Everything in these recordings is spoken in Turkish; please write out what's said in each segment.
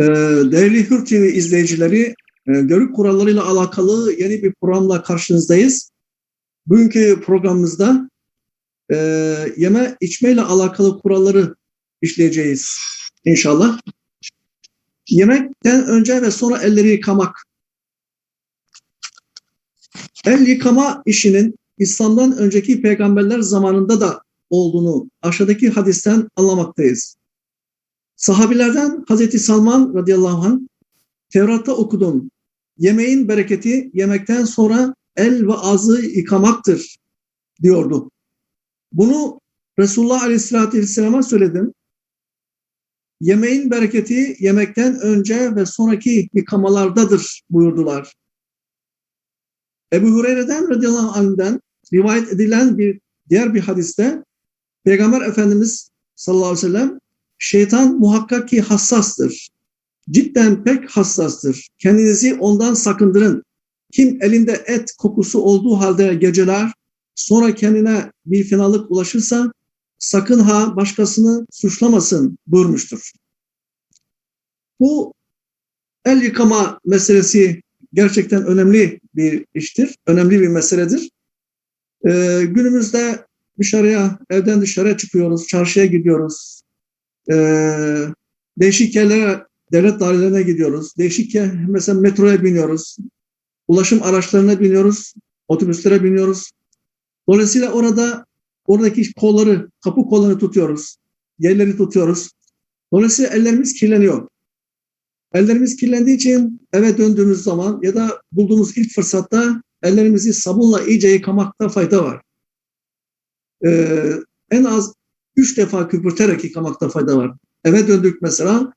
Ee, değerli Hür TV izleyicileri, e, görük kurallarıyla alakalı yeni bir programla karşınızdayız. Bugünkü programımızda e, yeme içmeyle alakalı kuralları işleyeceğiz inşallah. Yemekten önce ve sonra elleri yıkamak. El yıkama işinin İslam'dan önceki peygamberler zamanında da olduğunu aşağıdaki hadisten anlamaktayız. Sahabilerden Hazreti Salman radıyallahu anh Tevrat'ta okudum. Yemeğin bereketi yemekten sonra el ve ağzı yıkamaktır diyordu. Bunu Resulullah aleyhissalatü vesselam'a söyledim. Yemeğin bereketi yemekten önce ve sonraki yıkamalardadır buyurdular. Ebu Hureyre'den radıyallahu anh'den rivayet edilen bir diğer bir hadiste Peygamber Efendimiz sallallahu aleyhi ve sellem şeytan muhakkak ki hassastır. Cidden pek hassastır. Kendinizi ondan sakındırın. Kim elinde et kokusu olduğu halde geceler sonra kendine bir fenalık ulaşırsa sakın ha başkasını suçlamasın buyurmuştur. Bu el yıkama meselesi gerçekten önemli bir iştir, önemli bir meseledir. Ee, günümüzde dışarıya, evden dışarıya çıkıyoruz, çarşıya gidiyoruz, ee, değişik yerlere, devlet dairelerine gidiyoruz, değişik yer, mesela metroya biniyoruz, ulaşım araçlarına biniyoruz, otobüslere biniyoruz. Dolayısıyla orada oradaki kolları, kapı kollarını tutuyoruz, yerleri tutuyoruz. Dolayısıyla ellerimiz kirleniyor. Ellerimiz kirlendiği için eve döndüğümüz zaman ya da bulduğumuz ilk fırsatta ellerimizi sabunla iyice yıkamakta fayda var. Ee, en az üç defa küpürterek yıkamakta fayda var. Eve döndük mesela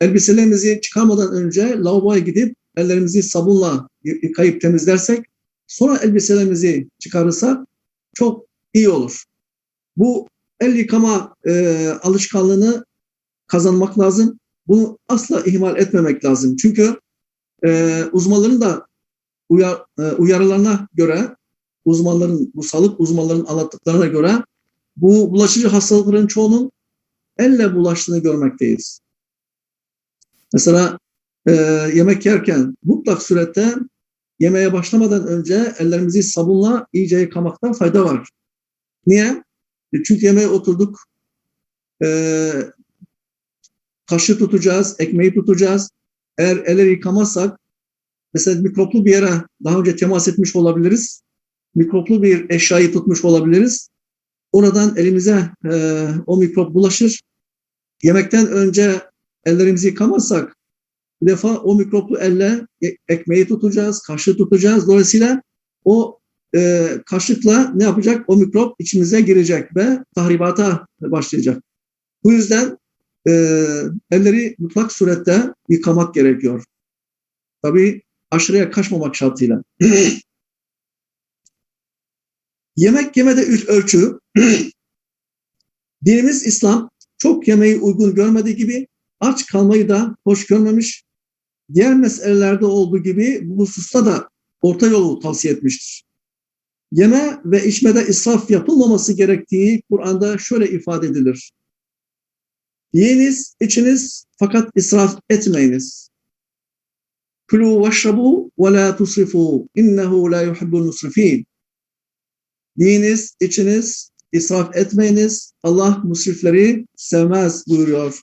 elbiselerimizi çıkarmadan önce lavaboya gidip ellerimizi sabunla yıkayıp temizlersek sonra elbiselerimizi çıkarırsak çok iyi olur. Bu el yıkama e, alışkanlığını kazanmak lazım. Bunu asla ihmal etmemek lazım. Çünkü e, uzmanların da uyar, e, uyarılarına göre, uzmanların, bu sağlık uzmanlarının anlattıklarına göre bu bulaşıcı hastalıkların çoğunun elle bulaştığını görmekteyiz. Mesela e, yemek yerken mutlak surette yemeğe başlamadan önce ellerimizi sabunla iyice yıkamaktan fayda var. Niye? Çünkü yemeğe oturduk, e, kaşı tutacağız, ekmeği tutacağız. Eğer elleri yıkamazsak, mesela mikroplu bir yere daha önce temas etmiş olabiliriz. Mikroplu bir eşyayı tutmuş olabiliriz. Oradan elimize e, o mikrop bulaşır. Yemekten önce ellerimizi yıkamazsak, bir defa o mikroplu elle ekmeği tutacağız, kaşığı tutacağız. Dolayısıyla o e, kaşıkla ne yapacak? O mikrop içimize girecek ve tahribata başlayacak. Bu yüzden e, elleri mutlak surette yıkamak gerekiyor. Tabii aşırıya kaçmamak şartıyla. Yemek yemede üç ölçü. Dinimiz İslam çok yemeği uygun görmediği gibi aç kalmayı da hoş görmemiş. Diğer meselelerde olduğu gibi bu hususta da orta yolu tavsiye etmiştir. Yeme ve içmede israf yapılmaması gerektiği Kur'an'da şöyle ifade edilir. Yiyiniz, içiniz fakat israf etmeyiniz. Kulu veşrabu ve la tusrifu innehu la yuhibbul musrifin. Yiyiniz, içiniz, israf etmeyiniz. Allah musrifleri sevmez buyuruyor.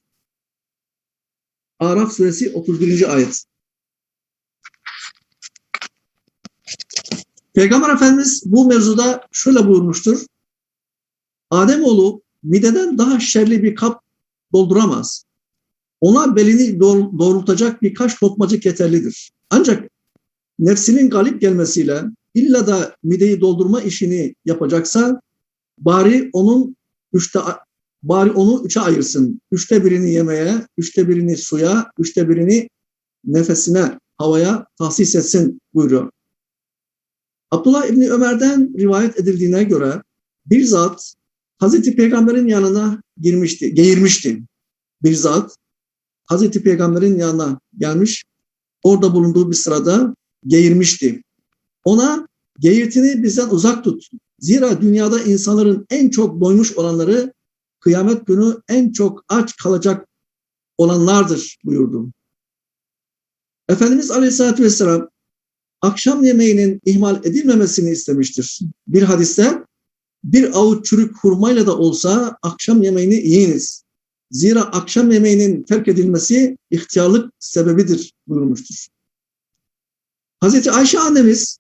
Araf suresi 31. ayet. Peygamber Efendimiz bu mevzuda şöyle buyurmuştur. Ademoğlu mideden daha şerli bir kap dolduramaz. Ona belini doğrultacak birkaç lokmacık yeterlidir. Ancak nefsinin galip gelmesiyle illa da mideyi doldurma işini yapacaksa bari onun üçte bari onu üçe ayırsın. Üçte birini yemeğe, üçte birini suya, üçte birini nefesine, havaya tahsis etsin buyuruyor. Abdullah İbni Ömer'den rivayet edildiğine göre bir zat Hazreti Peygamber'in yanına girmişti, geğirmişti. Bir zat Hazreti Peygamber'in yanına gelmiş, orada bulunduğu bir sırada geğirmişti. Ona geğirtini bizden uzak tut. Zira dünyada insanların en çok doymuş olanları kıyamet günü en çok aç kalacak olanlardır buyurdu. Efendimiz Aleyhisselatü Vesselam akşam yemeğinin ihmal edilmemesini istemiştir. Bir hadiste bir avuç çürük hurmayla da olsa akşam yemeğini yiyiniz. Zira akşam yemeğinin terk edilmesi ihtiyarlık sebebidir buyurmuştur. Hazreti Ayşe annemiz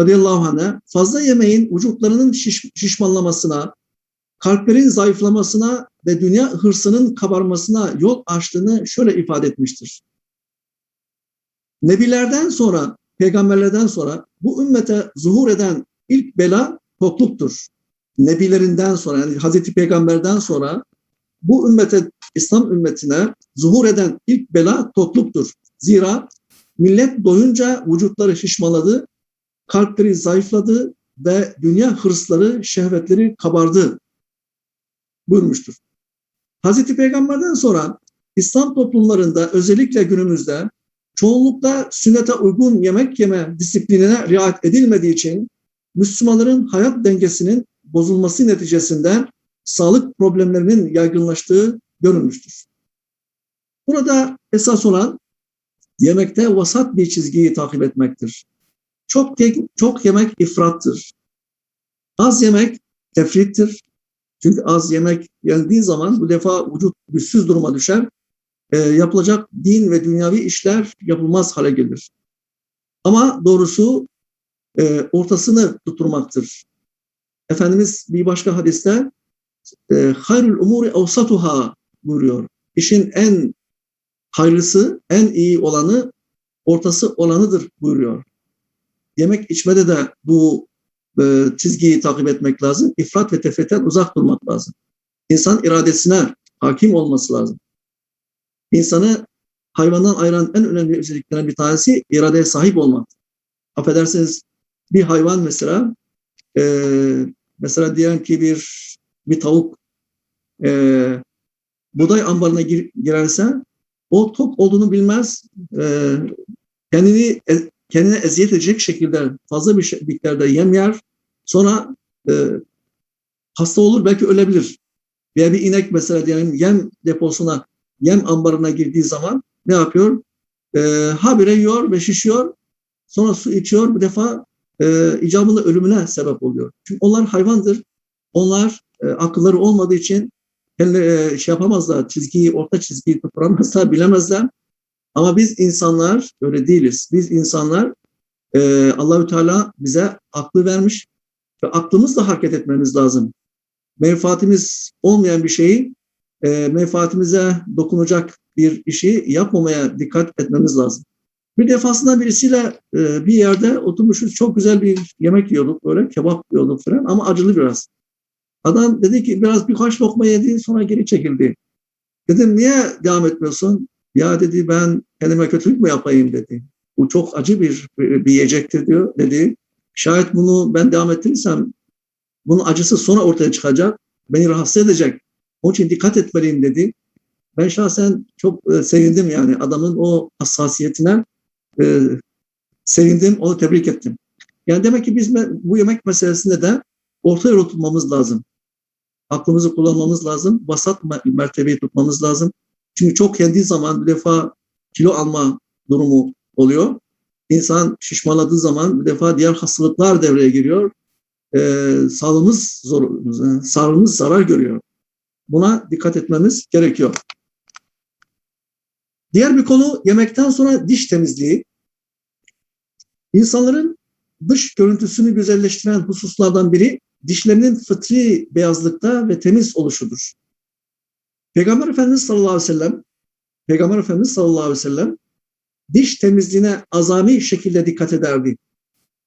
radıyallahu anh'a fazla yemeğin vücutlarının şiş, şişmanlamasına, kalplerin zayıflamasına ve dünya hırsının kabarmasına yol açtığını şöyle ifade etmiştir. Nebilerden sonra, peygamberlerden sonra bu ümmete zuhur eden ilk bela tokluktur. Nebilerinden sonra yani Hazreti Peygamber'den sonra bu ümmete, İslam ümmetine zuhur eden ilk bela tokluktur. Zira millet doyunca vücutları şişmaladı, kalpleri zayıfladı ve dünya hırsları, şehvetleri kabardı buyurmuştur. Hazreti Peygamber'den sonra İslam toplumlarında özellikle günümüzde çoğunlukla sünnete uygun yemek yeme disiplinine riayet edilmediği için Müslümanların hayat dengesinin bozulması neticesinde sağlık problemlerinin yaygınlaştığı görülmüştür. Burada esas olan yemekte vasat bir çizgiyi takip etmektir. Çok, çok yemek ifrattır. Az yemek tefrittir. Çünkü az yemek yendiği zaman bu defa vücut güçsüz duruma düşer. E, yapılacak din ve dünyavi işler yapılmaz hale gelir. Ama doğrusu e, ortasını tutturmaktır. Efendimiz bir başka hadiste e, hayrul umuri evsatuha buyuruyor. İşin en hayırlısı, en iyi olanı, ortası olanıdır buyuruyor. Yemek içmede de bu e, çizgiyi takip etmek lazım. İfrat ve tefritten uzak durmak lazım. İnsan iradesine hakim olması lazım. İnsanı hayvandan ayıran en önemli özelliklerden bir tanesi iradeye sahip olmak. Affedersiniz bir hayvan mesela e, mesela diyelim ki bir bir tavuk e, buğday ambarına gir, girerse o tok olduğunu bilmez. E, kendini e, kendine eziyet edecek şekilde fazla bir şey, miktarda yem yer. Sonra e, hasta olur belki ölebilir. Veya bir inek mesela diyelim yem deposuna, yem ambarına girdiği zaman ne yapıyor? E, habire yiyor ve şişiyor. Sonra su içiyor. Bu defa e, icabında ölümüne sebep oluyor. Çünkü onlar hayvandır. Onlar e, akılları olmadığı için e, şey yapamazlar, çizgiyi, orta çizgiyi tutturamazlar, bilemezler. Ama biz insanlar öyle değiliz. Biz insanlar e, Allahü Teala bize aklı vermiş ve aklımızla hareket etmemiz lazım. Menfaatimiz olmayan bir şeyi e, menfaatimize dokunacak bir işi yapmamaya dikkat etmemiz lazım. Bir defasında birisiyle e, bir yerde oturmuşuz. Çok güzel bir yemek yiyorduk böyle kebap yiyorduk falan ama acılı biraz. Adam dedi ki biraz birkaç lokma yedi sonra geri çekildi. Dedim niye devam etmiyorsun? Ya dedi ben kendime kötülük mü yapayım dedi. Bu çok acı bir, bir yiyecektir diyor dedi. Şayet bunu ben devam ettirirsem bunun acısı sonra ortaya çıkacak. Beni rahatsız edecek. Onun için dikkat etmeliyim dedi. Ben şahsen çok e, sevindim yani adamın o hassasiyetine e, sevindim, onu tebrik ettim. Yani demek ki biz bu yemek meselesinde de orta yol tutmamız lazım. Aklımızı kullanmamız lazım. Vasat mertebeyi tutmamız lazım. Çünkü çok yendiği zaman bir defa kilo alma durumu oluyor. İnsan şişmaladığı zaman bir defa diğer hastalıklar devreye giriyor. Ee, sağlığımız zor, sağlığımız zarar görüyor. Buna dikkat etmemiz gerekiyor. Diğer bir konu yemekten sonra diş temizliği. İnsanların dış görüntüsünü güzelleştiren hususlardan biri dişlerinin fıtri beyazlıkta ve temiz oluşudur. Peygamber Efendimiz sallallahu aleyhi ve sellem Peygamber Efendimiz sallallahu aleyhi ve sellem diş temizliğine azami şekilde dikkat ederdi.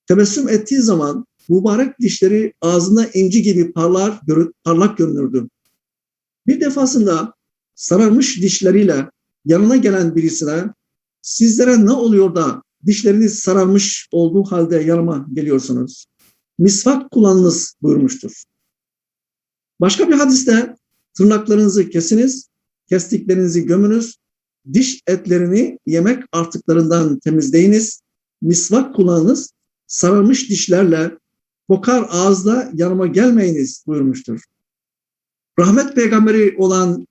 Tebessüm ettiği zaman mübarek dişleri ağzında inci gibi parlar, parlak görünürdü. Bir defasında sararmış dişleriyle yanına gelen birisine sizlere ne oluyor da dişleriniz sararmış olduğu halde yanıma geliyorsunuz? Misvak kullanınız buyurmuştur. Başka bir hadiste tırnaklarınızı kesiniz, kestiklerinizi gömünüz, diş etlerini yemek artıklarından temizleyiniz, misvak kullanınız, sararmış dişlerle kokar ağızla yanıma gelmeyiniz buyurmuştur. Rahmet peygamberi olan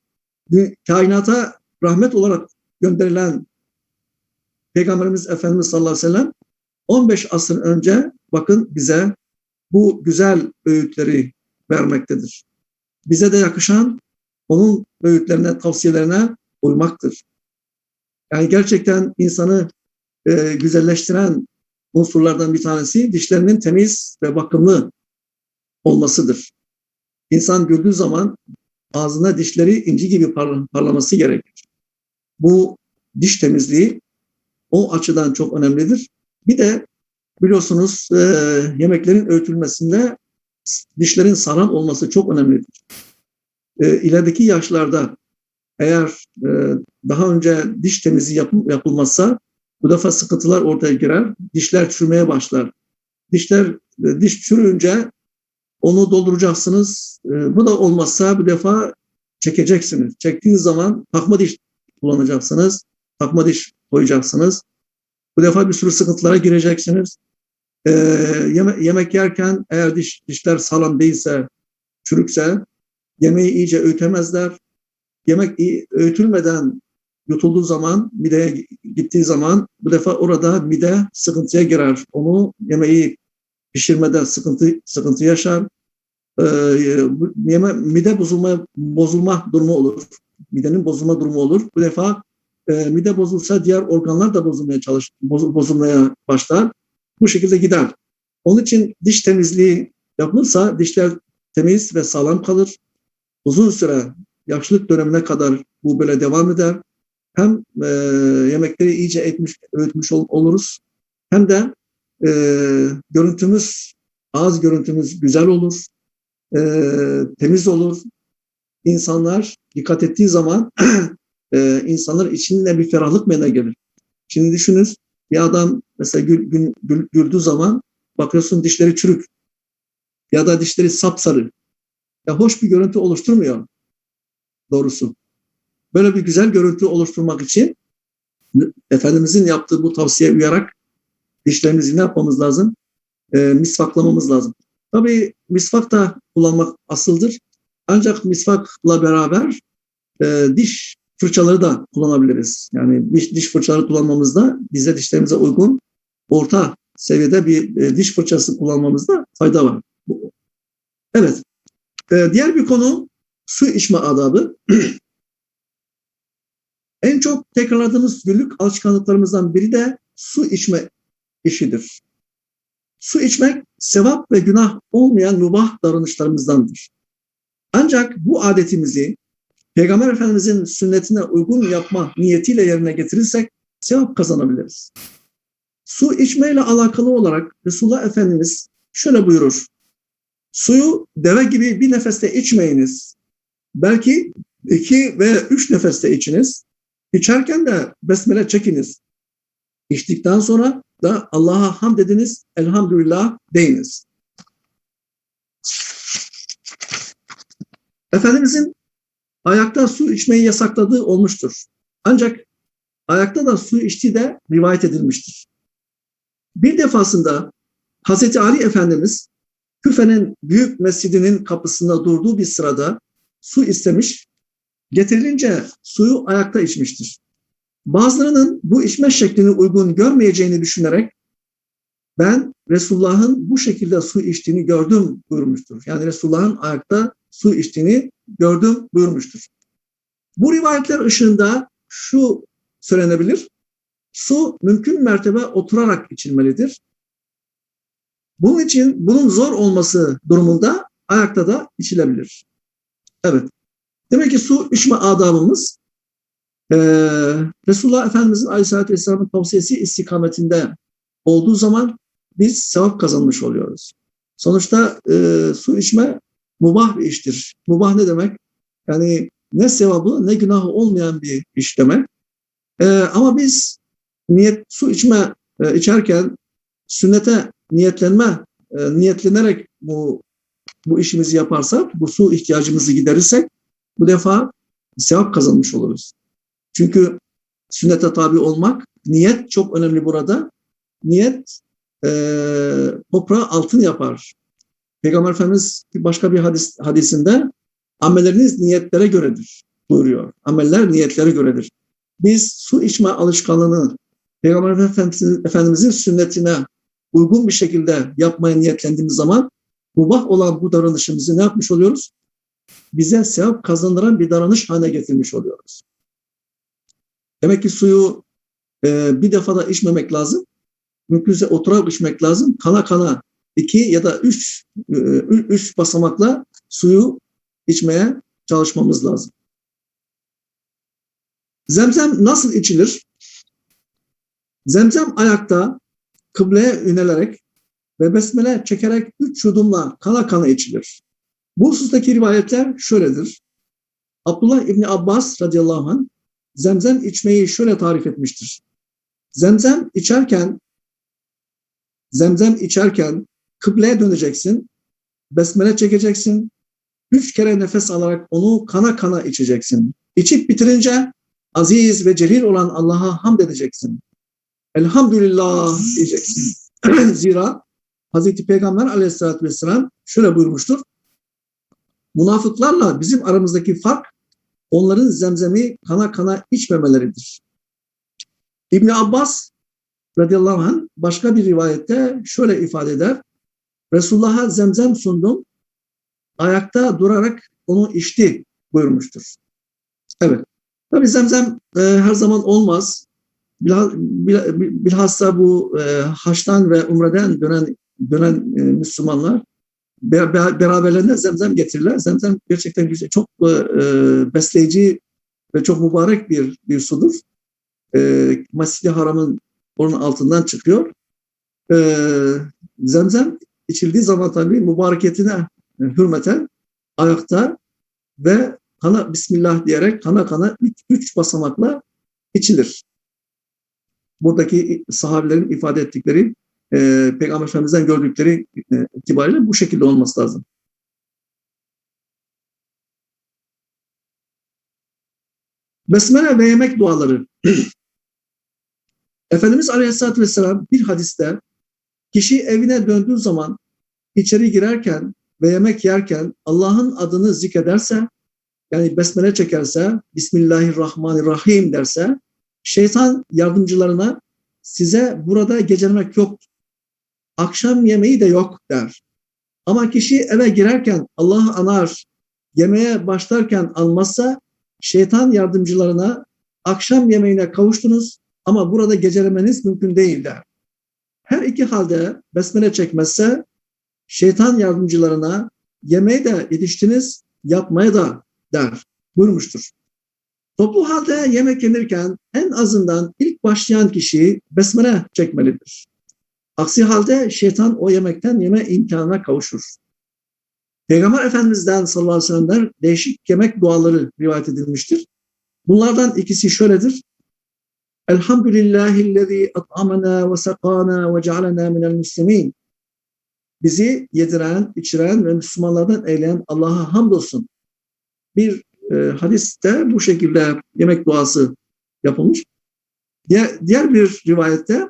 kainata rahmet olarak gönderilen Peygamberimiz Efendimiz sallallahu aleyhi ve sellem 15 asır önce bakın bize bu güzel öğütleri vermektedir. Bize de yakışan onun öğütlerine, tavsiyelerine uymaktır. Yani gerçekten insanı e, güzelleştiren unsurlardan bir tanesi dişlerinin temiz ve bakımlı olmasıdır. İnsan güldüğü zaman ağzına dişleri inci gibi parlaması gerekir. Bu diş temizliği o açıdan çok önemlidir. Bir de biliyorsunuz e, yemeklerin öğütülmesinde dişlerin sağlam olması çok önemlidir. E, ilerideki yaşlarda eğer e, daha önce diş temizliği yap, yapılmazsa bu defa sıkıntılar ortaya girer. Dişler çürümeye başlar. Dişler e, diş çürüyünce onu dolduracaksınız. E, bu da olmazsa bu defa çekeceksiniz. Çektiğiniz zaman takma diş kullanacaksınız. Takma diş koyacaksınız. Bu defa bir sürü sıkıntılara gireceksiniz. Ee, yeme yemek yerken eğer diş, dişler sağlam değilse, çürükse yemeği iyice öğütemezler. Yemek iyi, öğütülmeden yutulduğu zaman, mideye gittiği zaman bu defa orada mide sıkıntıya girer. Onu yemeği pişirmede sıkıntı sıkıntı yaşar. Ee, yeme, mide bozulma bozulma durumu olur. Midenin bozulma durumu olur. Bu defa e, mide bozulsa diğer organlar da bozulmaya çalış boz, bozulmaya başlar. Bu şekilde gider. Onun için diş temizliği yapılırsa dişler temiz ve sağlam kalır. Uzun süre yaşlılık dönemine kadar bu böyle devam eder. Hem e, yemekleri iyice etmiş, öğütmüş ol, oluruz hem de e, görüntümüz, ağız görüntümüz güzel olur, e, temiz olur. İnsanlar dikkat ettiği zaman e, insanlar içinde bir ferahlık meydana gelir. Şimdi düşünün bir adam mesela gül, gül, gül, güldüğü zaman bakıyorsun dişleri çürük ya da dişleri sapsarı. Ya hoş bir görüntü oluşturmuyor doğrusu. Böyle bir güzel görüntü oluşturmak için Efendimizin yaptığı bu tavsiye uyarak dişlerimizi ne yapmamız lazım? E, misvaklamamız lazım. Tabii misvak da kullanmak asıldır. Ancak misvakla beraber e, diş fırçaları da kullanabiliriz. Yani diş, diş fırçaları kullanmamızda bize dişlerimize uygun orta seviyede bir e, diş fırçası kullanmamızda fayda var. Evet. E, diğer bir konu su içme adabı. en çok tekrarladığımız günlük alışkanlıklarımızdan biri de su içme işidir. Su içmek sevap ve günah olmayan mübah davranışlarımızdandır. Ancak bu adetimizi Peygamber Efendimizin sünnetine uygun yapma niyetiyle yerine getirirsek sevap kazanabiliriz. Su içmeyle alakalı olarak Resulullah Efendimiz şöyle buyurur. Suyu deve gibi bir nefeste içmeyiniz. Belki iki ve üç nefeste içiniz. İçerken de besmele çekiniz. İçtikten sonra da Allah'a hamd ediniz, elhamdülillah deyiniz. Efendimizin ayakta su içmeyi yasakladığı olmuştur. Ancak ayakta da su içtiği de rivayet edilmiştir. Bir defasında Hazreti Ali Efendimiz Küfe'nin büyük mescidinin kapısında durduğu bir sırada su istemiş, getirilince suyu ayakta içmiştir. Bazılarının bu içme şeklini uygun görmeyeceğini düşünerek ben Resulullah'ın bu şekilde su içtiğini gördüm buyurmuştur. Yani Resulullah'ın ayakta su içtiğini gördüm buyurmuştur. Bu rivayetler ışığında şu söylenebilir. Su mümkün mertebe oturarak içilmelidir. Bunun için bunun zor olması durumunda ayakta da içilebilir. Evet. Demek ki su içme adabımız e, Resulullah Efendimizin Aleyhisselatü Vesselam'ın tavsiyesi istikametinde olduğu zaman biz sevap kazanmış oluyoruz. Sonuçta e, su içme mubah bir iştir. Mubah ne demek? Yani ne sevabı ne günahı olmayan bir iş demek. E, ama biz niyet su içme e, içerken sünnete niyetlenme e, niyetlenerek bu bu işimizi yaparsak, bu su ihtiyacımızı giderirsek bu defa sevap kazanmış oluruz. Çünkü sünnete tabi olmak, niyet çok önemli burada. Niyet e, toprağı altın yapar. Peygamber Efendimiz başka bir hadis, hadisinde amelleriniz niyetlere göredir buyuruyor. Ameller niyetlere göredir. Biz su içme alışkanlığını Peygamber Efendimizin, sünnetine uygun bir şekilde yapmaya niyetlendiğimiz zaman mubah olan bu davranışımızı ne yapmış oluyoruz? Bize sevap kazandıran bir davranış haline getirmiş oluyoruz. Demek ki suyu e, bir defada içmemek lazım. Mümkünse oturarak içmek lazım. Kana kana iki ya da üç, e, üç basamakla suyu içmeye çalışmamız lazım. Zemzem nasıl içilir? Zemzem ayakta kıbleye yönelerek ve besmele çekerek üç yudumla kana kana içilir. Bu husustaki rivayetler şöyledir. Abdullah İbni Abbas radıyallahu anh zemzem içmeyi şöyle tarif etmiştir. Zemzem içerken zemzem içerken kıbleye döneceksin, besmele çekeceksin, üç kere nefes alarak onu kana kana içeceksin. İçip bitirince aziz ve celil olan Allah'a hamd edeceksin. Elhamdülillah diyeceksin. Zira Hazreti Peygamber aleyhissalatü vesselam şöyle buyurmuştur. Münafıklarla bizim aramızdaki fark onların zemzemi kana kana içmemeleridir. İbn Abbas radıyallahu anh başka bir rivayette şöyle ifade eder. Resulullah'a zemzem sundum. Ayakta durarak onu içti buyurmuştur. Evet. Tabi zemzem e, her zaman olmaz. Bilhassa bu e, haçtan ve umreden dönen dönen e, Müslümanlar beraberlerinde zemzem getirirler. Zemzem gerçekten güzel, çok e, besleyici ve çok mübarek bir bir sudur. E, Masjid-i Haram'ın onun altından çıkıyor. Zemzem içildiği zaman tabii mübareketine hürmeten ayakta ve kana Bismillah diyerek kana kana üç, üç basamakla içilir. Buradaki sahabelerin ifade ettikleri e, Peygamber Efendimiz'den gördükleri e, itibariyle bu şekilde olması lazım. Besmele ve yemek duaları. Efendimiz Aleyhisselatü Vesselam bir hadiste kişi evine döndüğü zaman içeri girerken ve yemek yerken Allah'ın adını zikrederse yani besmele çekerse Bismillahirrahmanirrahim derse şeytan yardımcılarına size burada gecelemek yok akşam yemeği de yok der. Ama kişi eve girerken Allah'ı anar, yemeğe başlarken almazsa şeytan yardımcılarına akşam yemeğine kavuştunuz ama burada gecelemeniz mümkün değil der. Her iki halde besmele çekmezse şeytan yardımcılarına yemeği de yetiştiniz, yapmaya da der buyurmuştur. Toplu halde yemek yenirken en azından ilk başlayan kişi besmele çekmelidir. Aksi halde şeytan o yemekten yeme imkanına kavuşur. Peygamber Efendimiz'den sallallahu aleyhi ve sellem'den değişik yemek duaları rivayet edilmiştir. Bunlardan ikisi şöyledir. Elhamdülillahillezî at'amena ve sakana ve cealena minel muslimin. Bizi yediren, içiren ve Müslümanlardan eyleyen Allah'a hamdolsun. Bir e, hadiste bu şekilde yemek duası yapılmış. Diğer, diğer bir rivayette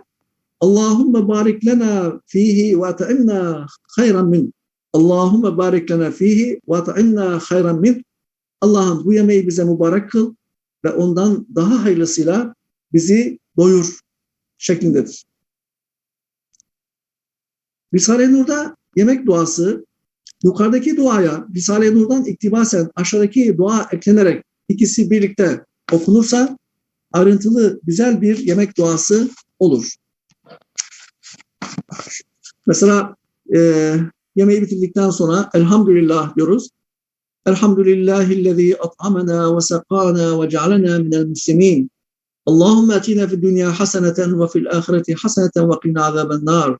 Allahümme barik lena fihi ve ta'inna hayran min. Allahümme barik lena fihi ve ta'inna hayran min. Allah'ım bu yemeği bize mübarek kıl ve ondan daha hayırlısıyla bizi doyur şeklindedir. Risale-i Nur'da yemek duası yukarıdaki duaya Risale-i Nur'dan iktibasen aşağıdaki dua eklenerek ikisi birlikte okunursa ayrıntılı güzel bir yemek duası olur. Mesela e, yemeği bitirdikten sonra elhamdülillah diyoruz. Elhamdülillahillezî at'amena ve sekâna ve cealena minel muslimin. Allahümme atina fid dünya haseneten ve fil ahireti haseneten ve qina azaben nar.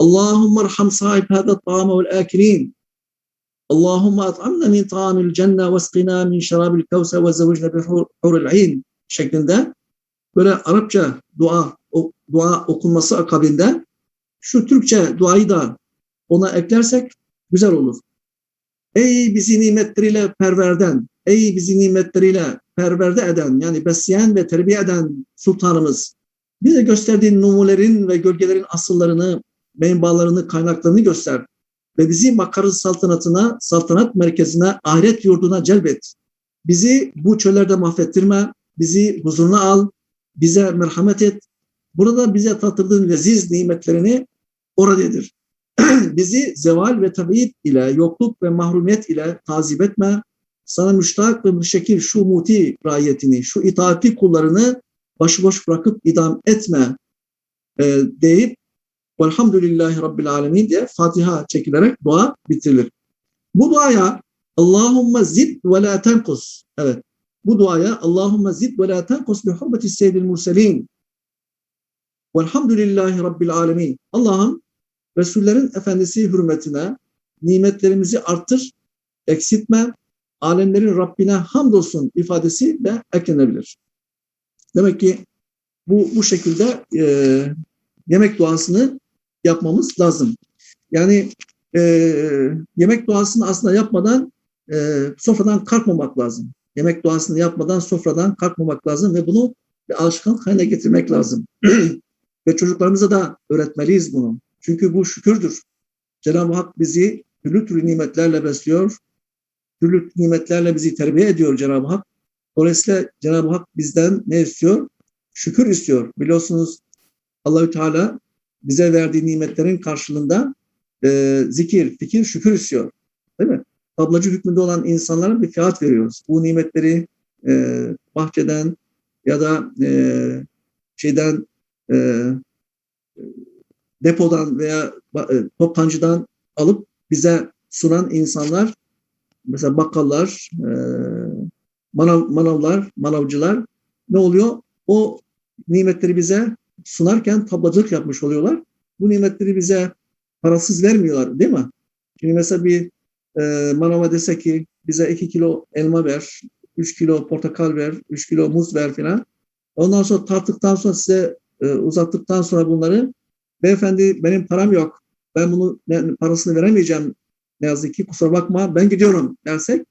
Allahümme erham sahib hâda ta'ame vel âkilin. Allahümme at'amna min ta'amil cenne ve skina min şerabil kevse ve zevcne bi hurul şeklinde böyle Arapça dua o, dua okunması akabinde şu Türkçe duayı da ona eklersek güzel olur. Ey bizi nimetleriyle perverden, ey bizi nimetleriyle perverde eden yani besleyen ve terbiye eden sultanımız bize gösterdiğin numulelerin ve gölgelerin asıllarını, menbalarını, kaynaklarını göster ve bizi makarı saltanatına, saltanat merkezine, ahiret yurduna celbet. Bizi bu çöllerde mahvettirme, bizi huzuruna al, bize merhamet et, Burada bize tattırdığın leziz nimetlerini oradedir. Bizi zeval ve tabiit ile, yokluk ve mahrumiyet ile tazip etme. Sana müştak ve müşekil şu muti rayetini, şu itaatli kullarını başıboş bırakıp idam etme e, deyip Velhamdülillahi Rabbil Alemin diye Fatiha çekilerek dua bitirilir. Bu duaya Allahümme zid ve la tenkus. Evet. Bu duaya Allahümme zid ve la tenkus bi hurmeti seyyidil murselin. Velhamdülillahi Rabbil Alemin. Allah'ım Resullerin Efendisi hürmetine nimetlerimizi artır, eksiltme, alemlerin Rabbine hamdolsun ifadesi de eklenebilir. Demek ki bu bu şekilde e, yemek duasını yapmamız lazım. Yani e, yemek duasını aslında yapmadan e, sofradan kalkmamak lazım. Yemek duasını yapmadan sofradan kalkmamak lazım ve bunu bir alışkanlık haline getirmek lazım. ve çocuklarımıza da öğretmeliyiz bunu. Çünkü bu şükürdür. Cenab-ı Hak bizi türlü türlü nimetlerle besliyor. Türlü nimetlerle bizi terbiye ediyor Cenab-ı Hak. Dolayısıyla Cenab-ı Hak bizden ne istiyor? Şükür istiyor. Biliyorsunuz Allahü Teala bize verdiği nimetlerin karşılığında e, zikir, fikir, şükür istiyor. Değil mi? Tablacı hükmünde olan insanlara bir fiyat veriyoruz. Bu nimetleri e, bahçeden ya da e, şeyden e, depodan veya e, toptancıdan alıp bize sunan insanlar mesela bakkallar, e, manav, manavlar, manavcılar ne oluyor? O nimetleri bize sunarken tablacılık yapmış oluyorlar. Bu nimetleri bize parasız vermiyorlar değil mi? Şimdi mesela bir e, manava dese ki bize 2 kilo elma ver, 3 kilo portakal ver, 3 kilo muz ver filan. Ondan sonra tarttıktan sonra size e, uzattıktan sonra bunları beyefendi benim param yok. Ben bunu ne, parasını veremeyeceğim ne yazık ki kusura bakma ben gidiyorum dersek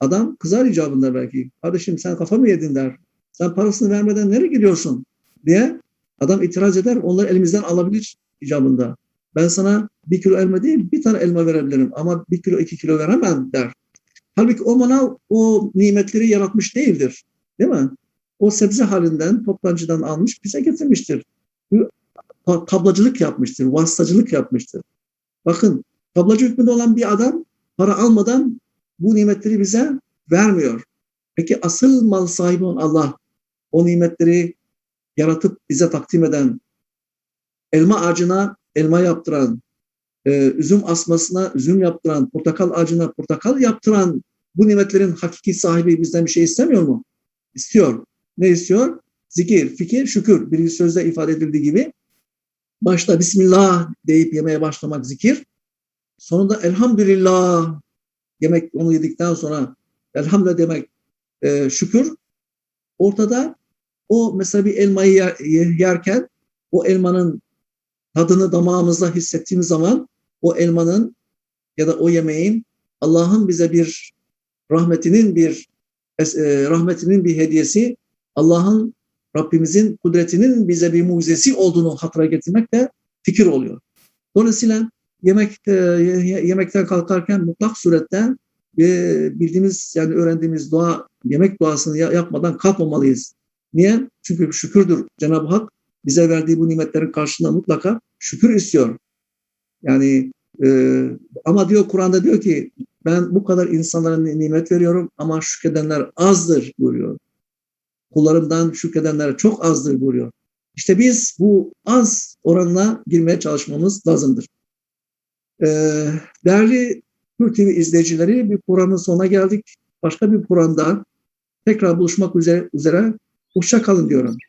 adam kızar icabında belki. Kardeşim sen kafa mı yedin der. Sen parasını vermeden nereye gidiyorsun diye adam itiraz eder. Onları elimizden alabilir icabında. Ben sana bir kilo elma değil bir tane elma verebilirim ama bir kilo iki kilo veremem der. Halbuki o manav o nimetleri yaratmış değildir. Değil mi? O sebze halinden toptancıdan almış bize getirmiştir. Tablacılık yapmıştır, vasıtacılık yapmıştır. Bakın tablacı hükmünde olan bir adam para almadan bu nimetleri bize vermiyor. Peki asıl mal sahibi olan Allah o nimetleri yaratıp bize takdim eden, elma ağacına elma yaptıran, e, üzüm asmasına üzüm yaptıran, portakal ağacına portakal yaptıran bu nimetlerin hakiki sahibi bizden bir şey istemiyor mu? İstiyor. Ne istiyor? Zikir, fikir, şükür. Bir sözde ifade edildiği gibi başta Bismillah deyip yemeye başlamak zikir. Sonunda elhamdülillah yemek onu yedikten sonra elhamdülillah demek e, şükür. Ortada o mesela bir elmayı yer, yerken o elmanın tadını damağımızda hissettiğimiz zaman o elmanın ya da o yemeğin Allah'ın bize bir rahmetinin bir e, rahmetinin bir hediyesi, Allah'ın Rabbimizin kudretinin bize bir mucizesi olduğunu hatıra getirmek de fikir oluyor. Dolayısıyla yemek e, yemekten kalkarken mutlak surette bildiğimiz yani öğrendiğimiz dua yemek duasını yapmadan kalkmamalıyız. Niye? Çünkü şükürdür Cenab-ı Hak bize verdiği bu nimetlerin karşılığında mutlaka şükür istiyor. Yani e, ama diyor Kur'an'da diyor ki ben bu kadar insanlara nimet veriyorum ama şükredenler azdır buyuruyor. Kullarımdan şükredenler çok azdır buyuruyor. İşte biz bu az oranına girmeye çalışmamız lazımdır. Ee, değerli Türk TV izleyicileri bir programın sonuna geldik. Başka bir programda tekrar buluşmak üzere, üzere hoşça kalın diyorum.